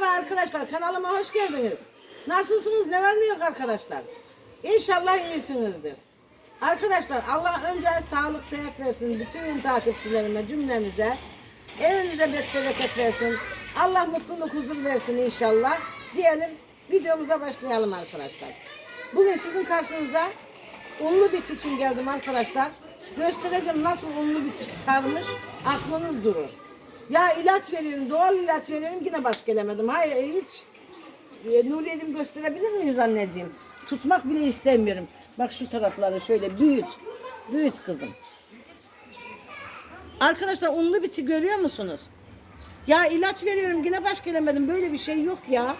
Merhaba arkadaşlar kanalıma hoş geldiniz. Nasılsınız? Ne var ne yok arkadaşlar? İnşallah iyisinizdir. Arkadaşlar Allah önce sağlık sıhhat versin bütün takipçilerime cümlemize. Evinize bereket versin. Allah mutluluk huzur versin inşallah. Diyelim videomuza başlayalım arkadaşlar. Bugün sizin karşınıza unlu bit için geldim arkadaşlar. Göstereceğim nasıl unlu bit sarmış aklınız durur. Ya ilaç veriyorum, doğal ilaç veriyorum yine baş gelemedim. Hayır hiç e, Nuriye'cim gösterebilir miyiz anneciğim? Tutmak bile istemiyorum. Bak şu tarafları şöyle büyüt. Büyüt kızım. Arkadaşlar unlu biti görüyor musunuz? Ya ilaç veriyorum yine baş gelemedim. Böyle bir şey yok ya.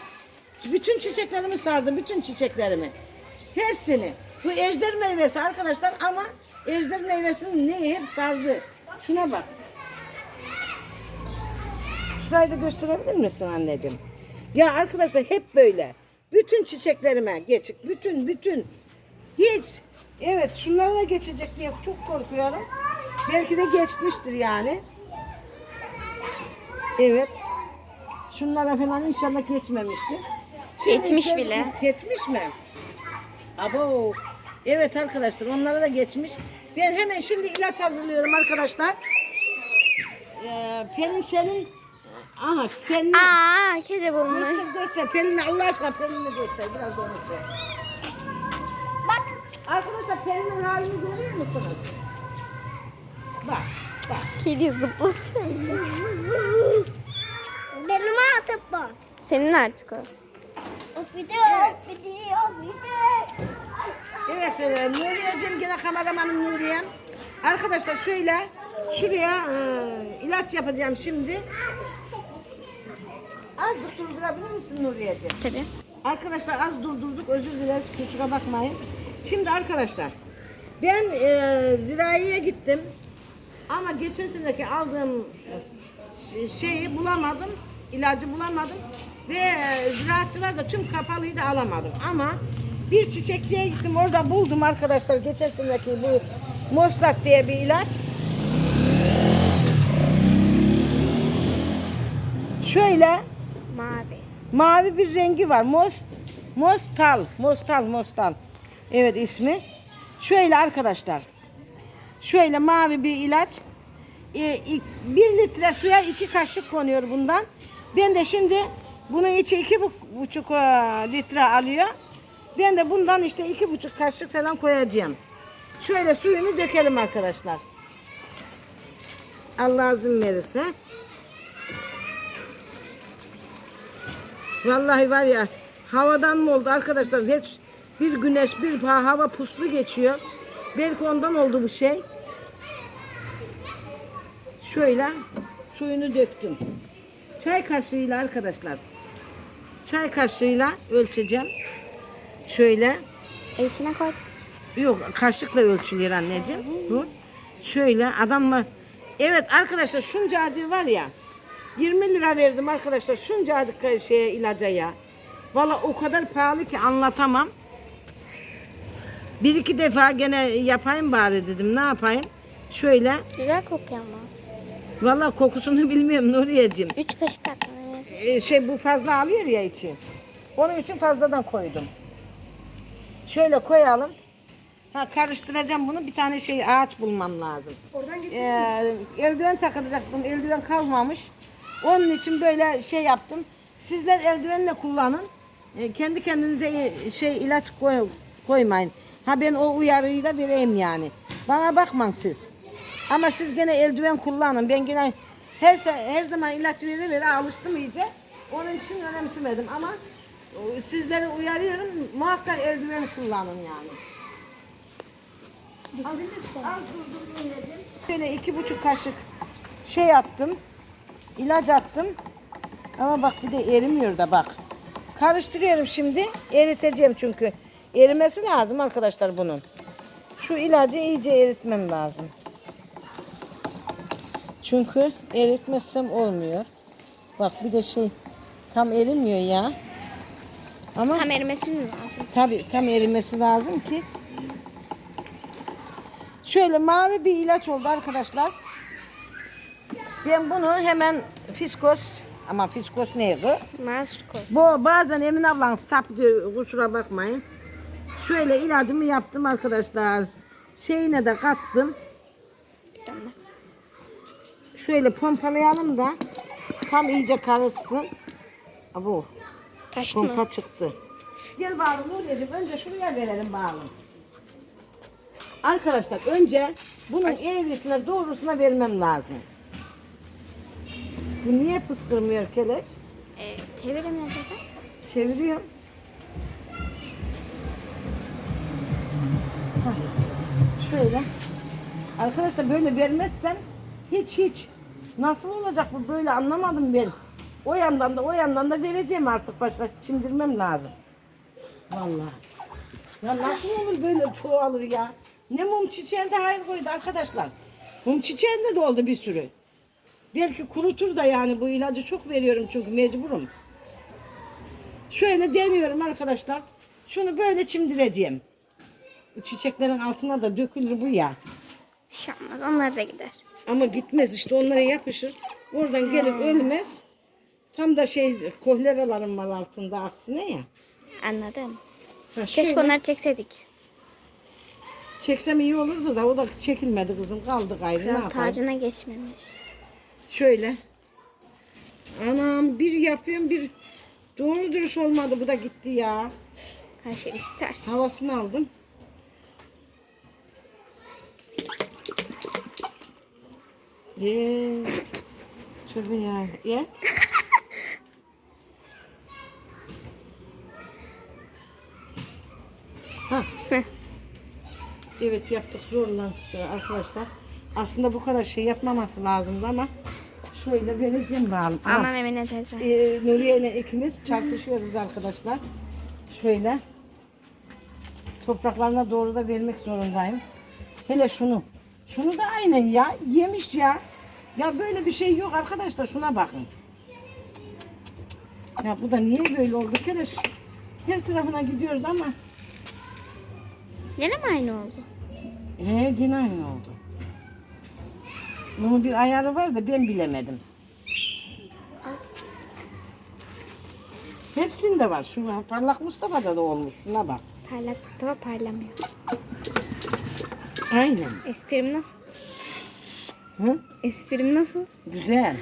Bütün çiçeklerimi sardı. Bütün çiçeklerimi. Hepsini. Bu ejder meyvesi arkadaşlar ama ejder meyvesinin neyi hep sardı. Şuna bak. Şurayı da gösterebilir misin anneciğim? Ya arkadaşlar hep böyle. Bütün çiçeklerime geçik. Bütün bütün. Hiç. Evet şunlara da geçecek diye çok korkuyorum. Belki de geçmiştir yani. Evet. Şunlara falan inşallah geçmemiştir. Geçmiş geç- bile. Geçmiş mi? Abo. Evet arkadaşlar onlara da geçmiş. Ben hemen şimdi ilaç hazırlıyorum arkadaşlar. Ee, Pelin senin Aha senin Aa kedi bulmuş. göster göster Pelin'i Allah aşkına Pelin'i göster biraz da onu çek. Bak arkadaşlar Pelin'in halini görüyor musunuz? Bak bak. Kedi zıplatıyor. Benim artık bu. Senin artık o. O video, Evet. video, video. Evet e, Nuriye'cim yine kameramanım Nuriye'm. Arkadaşlar şöyle şuraya e, ilaç yapacağım şimdi. Azıcık durdurabilir misin Nuriye'cim? Tabii. Arkadaşlar az durdurduk özür dileriz kusura bakmayın. Şimdi arkadaşlar ben e, ziraiye gittim ama geçen seneki aldığım şeyi bulamadım ilacı bulamadım ve e, ziraatçılar da tüm kapalıyı da alamadım ama bir çiçekçiye gittim orada buldum arkadaşlar geçen seneki bu Mostak diye bir ilaç. Şöyle Mavi. Bir rengi var. Mos, mostal, mostal, mostal. Evet ismi. Şöyle arkadaşlar. Şöyle mavi bir ilaç. Ee, bir litre suya iki kaşık konuyor bundan. Ben de şimdi bunun içi iki bu- buçuk e, litre alıyor. Ben de bundan işte iki buçuk kaşık falan koyacağım. Şöyle suyunu dökelim arkadaşlar. Allah izin verirse. Vallahi var ya havadan mı oldu arkadaşlar hiç bir güneş bir ha- hava puslu geçiyor. Belki ondan oldu bu şey. Şöyle suyunu döktüm. Çay kaşığıyla arkadaşlar. Çay kaşığıyla ölçeceğim. Şöyle. E, içine koy. Yok kaşıkla ölçülüyor anneciğim. Bu. Şöyle adamla. Evet arkadaşlar şuncacığı var ya. 20 lira verdim arkadaşlar şuncacık şeye ilaca ya. Valla o kadar pahalı ki anlatamam. Bir iki defa gene yapayım bari dedim. Ne yapayım? Şöyle. Güzel kokuyor ama. Valla kokusunu bilmiyorum Nuriye'cim. Üç kaşık attım. Ee, şey bu fazla alıyor ya içi. Onun için fazladan koydum. Şöyle koyalım. Ha karıştıracağım bunu. Bir tane şey ağaç bulmam lazım. Ee, eldiven takılacaktım. Eldiven kalmamış. Onun için böyle şey yaptım. Sizler eldivenle kullanın. Ee, kendi kendinize şey ilaç koy, koymayın. Ha ben o uyarıyı da vereyim yani. Bana bakmayın siz. Ama siz gene eldiven kullanın. Ben gene her her zaman ilaç vere vere alıştım iyice. Onun için önemsemedim ama e, sizleri uyarıyorum. Muhakkak eldiven kullanın yani. Az durdurdum dedim. Şöyle iki buçuk kaşık şey attım. İlaç attım. Ama bak bir de erimiyor da bak. Karıştırıyorum şimdi. Eriteceğim çünkü. Erimesi lazım arkadaşlar bunun. Şu ilacı iyice eritmem lazım. Çünkü eritmezsem olmuyor. Bak bir de şey tam erimiyor ya. Ama Tam erimesi mi lazım? Tabii tam erimesi lazım ki. Şöyle mavi bir ilaç oldu arkadaşlar. Ben bunu hemen fiskos Ama fiskos ne bu? Mazur koy. Bu bazen Emin ablan saplıyor kusura bakmayın. Şöyle ilacımı yaptım arkadaşlar. Şeyine de kattım. Şöyle pompalayalım da tam iyice karışsın. Bu Taştı mı? pompa çıktı. Gel bağlı Nuriye'cim önce şuraya verelim bağlı. Arkadaşlar önce bunun eğrisine doğrusuna vermem lazım. Bu niye pıskırmıyor keleş? Ee, çevirelim ne dersen? Çeviriyorum. Hah, Şöyle. Arkadaşlar böyle vermezsem hiç hiç nasıl olacak bu böyle anlamadım ben. O yandan da o yandan da vereceğim artık başka çimdirmem lazım. Vallahi. Ya nasıl olur böyle çoğalır ya? Ne mum çiçeğinde hayır koydu arkadaşlar. Mum çiçeğinde de oldu bir sürü. Belki kurutur da yani bu ilacı çok veriyorum çünkü mecburum. Şöyle deniyorum arkadaşlar. Şunu böyle çimdireceğim. Çiçeklerin altına da dökülür bu ya. Bir şey olmaz. Onlar da gider. Ama gitmez işte onlara yapışır. Oradan gelip ölmez. Tam da şey kohleralarım var altında aksine ya. Anladım. Ha, Keşke şöyle onları çekseydik. çeksem iyi olurdu da o da çekilmedi kızım. Kaldı gayrı ne Kral yapayım. tacına geçmemiş. Şöyle. Anam bir yapıyorum bir doğru dürüst olmadı. Bu da gitti ya. Her şey istersen. Havasını aldım. Ye. Tövbe ya. Ye. ha. Evet yaptık zorla arkadaşlar. Aslında bu kadar şey yapmaması lazımdı ama şöyle vereceğim bağlı. Aman Emine teyze. Ee, Nuriye ile ikimiz çarpışıyoruz arkadaşlar. Şöyle topraklarına doğru da vermek zorundayım. Hele şunu. Şunu da aynen ya. Yemiş ya. Ya böyle bir şey yok arkadaşlar. Şuna bakın. Ya bu da niye böyle oldu? Kere her tarafına gidiyoruz ama Yine mi aynı oldu? he, yine aynı oldu. Bunun bir ayarı var da ben bilemedim. Hepsinde var. Şuna parlak Mustafa'da da olmuş. Şuna bak. Parlak Mustafa parlamıyor. Aynen. Esprim nasıl? Hı? Esprim nasıl? Güzel.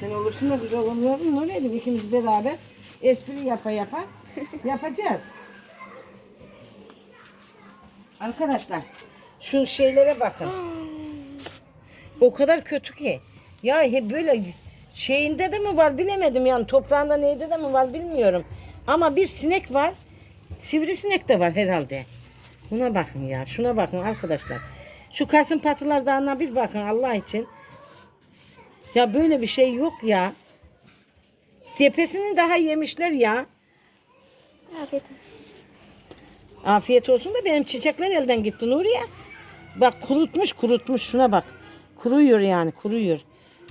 Sen olursun da güzel oluyor mu? Ne dedim ikimiz beraber espri yapa yapa yapacağız. Arkadaşlar şu şeylere bakın. O kadar kötü ki. Ya hep böyle şeyinde de mi var bilemedim yani toprağında neyde de mi var bilmiyorum. Ama bir sinek var. Sivrisinek de var herhalde. Buna bakın ya. Şuna bakın arkadaşlar. Şu kasım patılar dağına bir bakın Allah için. Ya böyle bir şey yok ya. Tepesini daha yemişler ya. Afiyet olsun. Afiyet olsun da benim çiçekler elden gitti Nuriye. Bak kurutmuş kurutmuş şuna bak. Kuruyor yani kuruyor.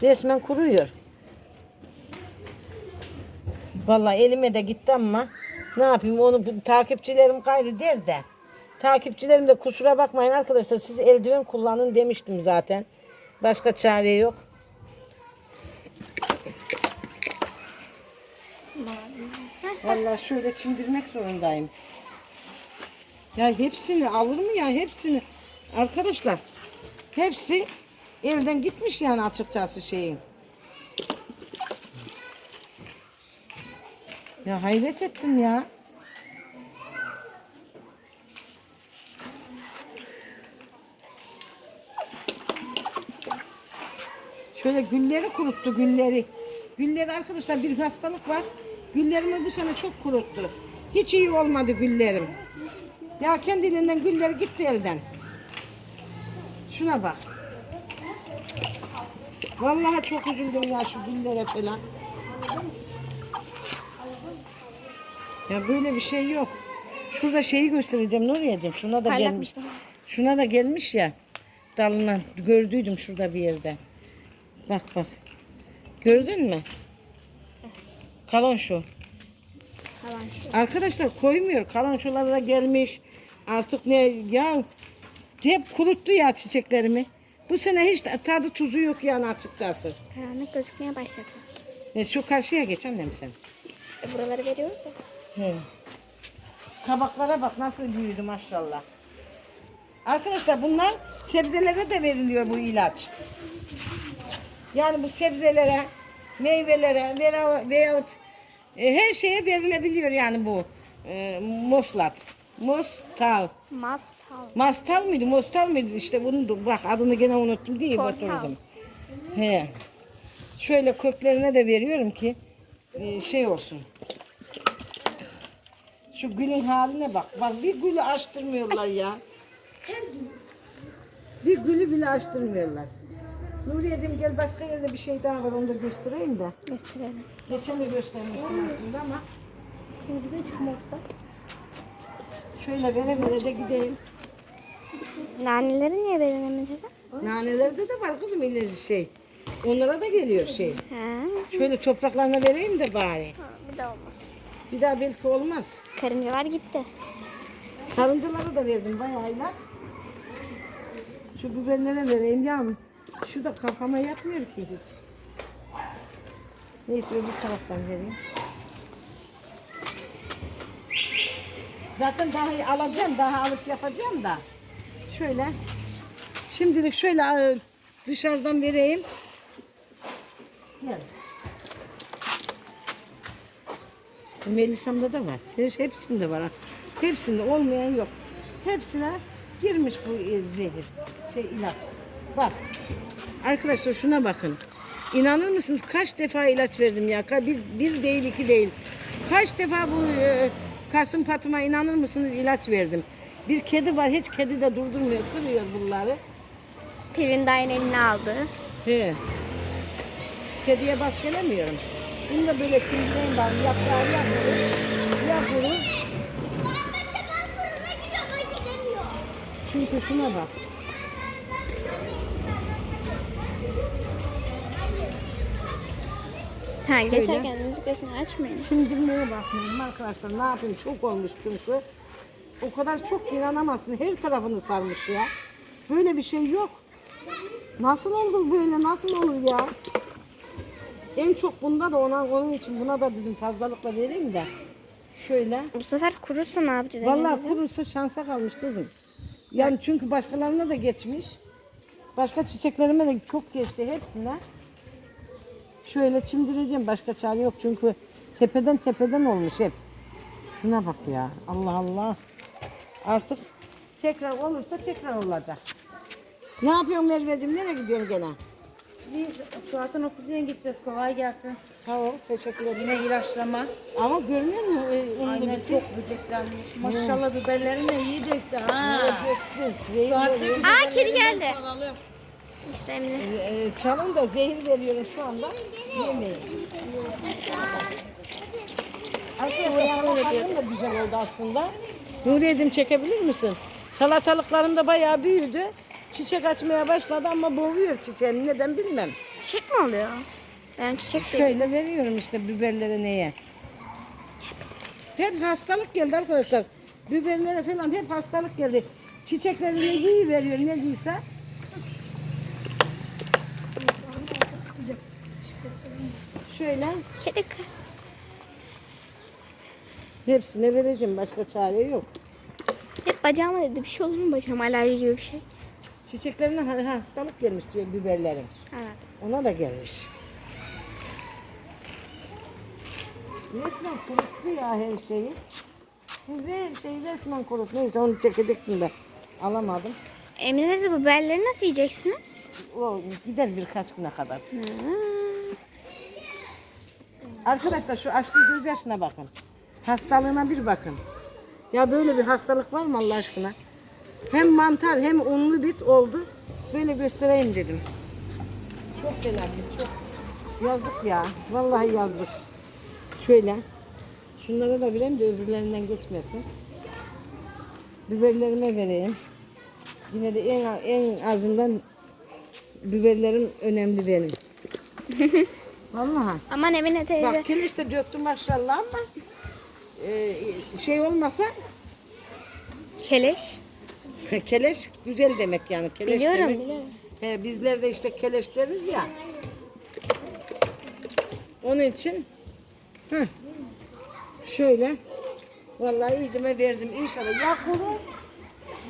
Resmen kuruyor. Vallahi elime de gitti ama ne yapayım onu takipçilerim gayrı der de. Takipçilerim de kusura bakmayın arkadaşlar siz eldiven kullanın demiştim zaten. Başka çare yok. Vallahi şöyle çimdirmek zorundayım. Ya hepsini alır mı ya hepsini? Arkadaşlar hepsi elden gitmiş yani açıkçası şeyin. Ya hayret ettim ya. Şöyle gülleri kuruttu gülleri. Gülleri arkadaşlar bir hastalık var. Güllerimi bu sene çok kuruttu. Hiç iyi olmadı güllerim. Ya kendiliğinden gülleri gitti elden. Şuna bak. Vallahi çok üzüldüm ya şu güllere falan. Ya böyle bir şey yok. Şurada şeyi göstereceğim Nuriye'cim. Şuna da Parlak gelmiş. Şuna da gelmiş ya. Dalına gördüydüm şurada bir yerde. Bak bak. Gördün mü? Kalan şu. Arkadaşlar koymuyor. Kalançolar da gelmiş. Artık ne ya hep kuruttu ya çiçeklerimi. Bu sene hiç tadı tuzu yok yani açıkçası. Karanlık gözükmeye başladı. E, şu karşıya geç annem sen. E, buraları veriyoruz ya. He. Kabaklara bak nasıl büyüdü maşallah. Arkadaşlar bunlar sebzelere de veriliyor bu ilaç. Yani bu sebzelere, meyvelere veya, veyahut e, her şeye verilebiliyor yani bu e, moslat. Mostal. Mastal. Mastal mıydı, mostal mıydı? İşte bunu da- bak adını gene unuttum diye Portal. oturdum. He. Şöyle köklerine de veriyorum ki e, şey olsun. Şu gülün haline bak. Bak bir gülü açtırmıyorlar ya. Bir gülü bile açtırmıyorlar. Nuriye'cim gel başka yerde bir şey daha var onu da göstereyim de. Gösterelim. Geçen de göstermiştim aslında ama da çıkmazsa. şöyle vere vere de gideyim. Naneleri niye dedi? Nanelerde de var kızım ileri şey. Onlara da geliyor şey. Ha. Şöyle topraklarına vereyim de bari. Bir de olmaz. Bir daha belki olmaz. Karıncalar gitti. Karıncalara da verdim bayağı ilaç. Şu biberlere vereyim yavrum. Şu da kafama yatmıyor ki hiç. Neyse öbür taraftan vereyim. Zaten daha alacağım, daha alıp yapacağım da. Şöyle. Şimdilik şöyle e, dışarıdan vereyim. Gel. Melisa'mda da var. Her- Hepsinde var. ha. Hepsinde olmayan yok. Hepsine girmiş bu e, zehir. Şey ilaç. Bak. Arkadaşlar şuna bakın. İnanır mısınız kaç defa ilaç verdim ya? Bir, bir değil iki değil. Kaç defa bu e, Kasım patıma inanır mısınız ilaç verdim. Bir kedi var hiç kedi de durdurmuyor. Kırıyor bunları. Pelin dayın eline aldı. He. Kediye baş gelemiyorum. Bunu da böyle çimdireyim ben. Yaprağı ya vurur, ya vurur. Çünkü şuna bak. Ha geçerken müzik sesini açmayın. Çimdirmeye bakmıyorum arkadaşlar. Ne yapayım? Çok olmuş çünkü. O kadar çok ki inanamazsın. Her tarafını sarmış ya. Böyle bir şey yok. Nasıl oldu böyle? Nasıl olur ya? En çok bunda da ona, onun için buna da dedim fazlalıkla vereyim de. Şöyle. Bu sefer kurursa ne yapacağız? Vallahi kurursa şansa kalmış kızım. Yani çünkü başkalarına da geçmiş. Başka çiçeklerime de çok geçti hepsine. Şöyle çimdireceğim başka çare yok çünkü tepeden tepeden olmuş hep. Şuna bak ya Allah Allah. Artık tekrar olursa tekrar olacak. Ne yapıyorsun Merveciğim? Nereye gidiyorsun gene? Bir Suat'ın ofisine gideceğiz. Kolay gelsin. Sağ ol, teşekkür ederim. Yine ilaçlama. Ama görmüyor musun? Ee, Aynen bitti. çok böceklenmiş. Maşallah biberlerin de iyi döktü ha. Döktü, zehir Suat'taki veriyor. Aa, kedi geldi. İşte Emine. Ee, çalın da zehir veriyorum şu anda. Yemeyin. Arkadaşlar salatalarım da güzel oldu aslında. Nuriye'cim çekebilir misin? Salatalıklarım da bayağı büyüdü. Çiçek açmaya başladı ama boğuyor çiçeğini. Neden bilmem. Çiçek mi oluyor? Ben çiçek değil. Şöyle veriyorum işte biberlere neye. Hep hastalık geldi arkadaşlar. Biberlere falan hep hastalık geldi. Çiçeklerine iyi veriyor ne diyse. Şöyle Kedi hepsine vereceğim. Başka çare yok. Hep bacağıma dedi. Bir şey olur mu bacağıma? Alerji gibi bir şey. Çiçeklerine ha- hastalık gelmiş diyor biberlerin. Evet. Ona da gelmiş. Resmen kuruttu ya her şeyi. Her şeyi resmen kurut. Neyse onu çekecektim de alamadım. Emine bu biberleri nasıl yiyeceksiniz? O gider birkaç güne kadar. Ha. Arkadaşlar şu aşkın gözyaşına bakın. Hastalığına bir bakın. Ya böyle bir hastalık var mı Allah aşkına? Hem mantar hem unlu bit oldu. Böyle göstereyim dedim. Çok felaket çok. Yazık ya. Vallahi yazık. Şöyle. Şunlara da vereyim de öbürlerinden geçmesin. Biberlerime vereyim. Yine de en, en azından biberlerim önemli benim. Vallahi. Aman Emine teyze. Bak keleş de döktüm maşallah ama e, şey olmasa Keleş. keleş güzel demek yani. Keleş Biliyorum demek biliyorum. He, bizler de işte keleş deriz ya. Onun için hı, şöyle vallahi iyicime verdim inşallah ya kurur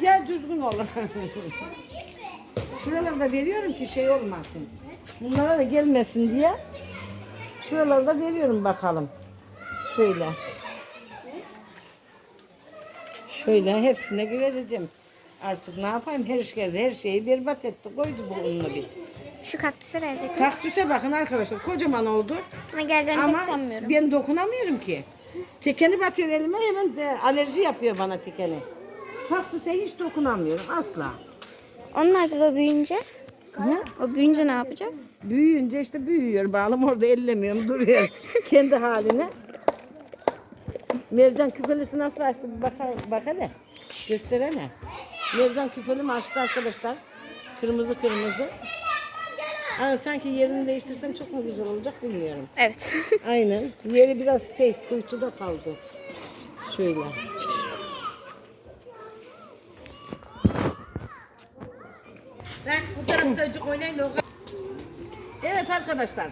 ya düzgün olur. Şuralarda veriyorum ki şey olmasın. Bunlara da gelmesin diye. Şuralarda veriyorum bakalım. Şöyle. Şöyle hepsine vereceğim. Artık ne yapayım her şey her şeyi berbat etti koydu bu unlu bir. Şu kaktüse verecek. Kaktüse bakın arkadaşlar kocaman oldu. Ama geleceğini pek Ama sanmıyorum. ben dokunamıyorum ki. Tekeni batıyor elime hemen de alerji yapıyor bana tekeni. Kaktüse hiç dokunamıyorum asla. Onun haricinde o büyüyünce, Hı? o büyüyünce ne yapacağız? Büyüyünce işte büyüyor. Bağlam orada ellemiyorum duruyor. Kendi haline. Mercan küpelisi nasıl açtı bir bak, bak hele. Gösterene. Mercan küpelimi açtı arkadaşlar. Kırmızı kırmızı. Aa, sanki yerini değiştirsem çok mu güzel olacak bilmiyorum. Evet. Aynen. Yeri biraz şey kuytuda kaldı. Şöyle. Ben bu tarafta azıcık oynayın da Evet arkadaşlar.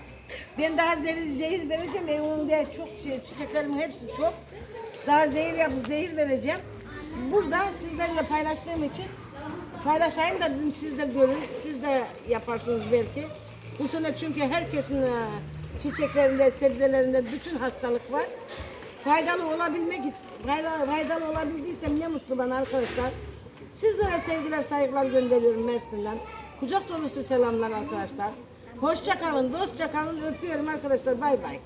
Ben daha zehir, zehir vereceğim. Evimde çok şey, çiçeklerimin hepsi çok. Daha zehir yapıp zehir vereceğim. Burada sizlerle paylaştığım için paylaşayım da dedim siz de görün. Siz de yaparsınız belki. Bu sene çünkü herkesin e, çiçeklerinde, sebzelerinde bütün hastalık var. Faydalı olabilmek için, faydalı, faydalı olabildiysem ne mutlu bana arkadaşlar. Sizlere sevgiler, saygılar gönderiyorum Mersin'den. Kucak dolusu selamlar arkadaşlar. Hoşça kalın, dostça kalın. Öpüyorum arkadaşlar. Bay bay.